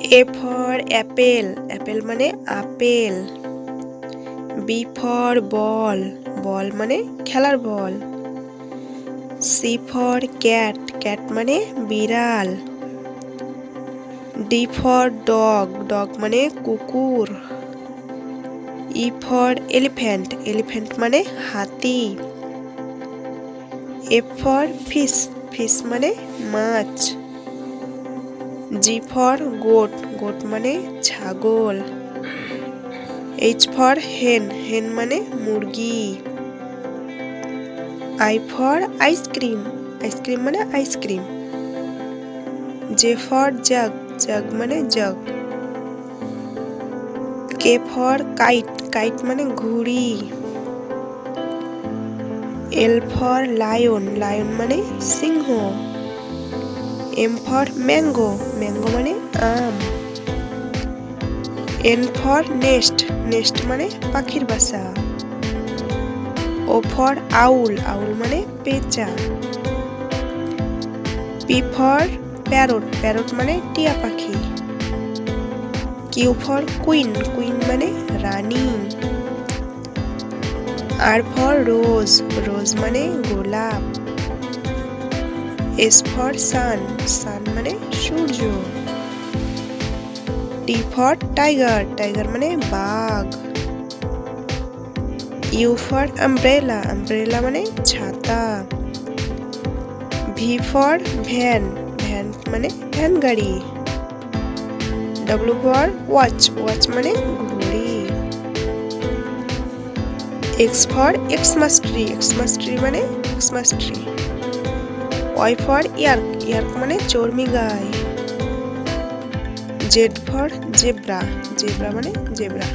A for apple apple মানে আপেল। B for ball ball মানে খেলার ball C for cat cat মানে বিড়াল। ডি ফর ডগ ডগ মানে কুকুর। ই ফর এলিফ্যান্ট এলিফ্যান্ট মানে হাতি। এফ ফর ফিশ ফিশ মানে মাছ। জি ফর গোট গোট মানে ছাগল। এইচ ফর হেন হেন মানে মুরগি। I for ice cream ice cream মানে ice cream J for jug jug মানে jug K for kite kite মানে ঘুড়ি। এল ফর লায়ন লায়ন মানে সিংহ। এম ফর ম্যাঙ্গো ম্যাঙ্গো মানে আম. এন ফর নেস্ট নেস্ট মানে পাখির বাসা. ও ফর আউল আউল মানে পেঁচা. পি ফর প্যারট প্যারট মানে টিয়া পাখি. কিউ ফর কুইন কুইন মানে রানী. আর ফর রোজ রোজ মানে গোলাপ. এস ফর সান সান মানে সূর্য। টি ফর টাইগার টাইগার মানে বাঘ। ইউ ফর আমব্রেলা আমব্রেলা মানে ছাতা। ভি ফর ভ্যান ভ্যান মানে ভ্যান গাড়ি। ডব্লিউ ফর ওয়াচ ওয়াচ মানে ঘড়ি। X for Xmas tree Xmas tree মানে Xmas tree Y for yak yak মানে চর্মি গায়ে জেড ফর জেব্রা জেব্রা মানে জেব্রা।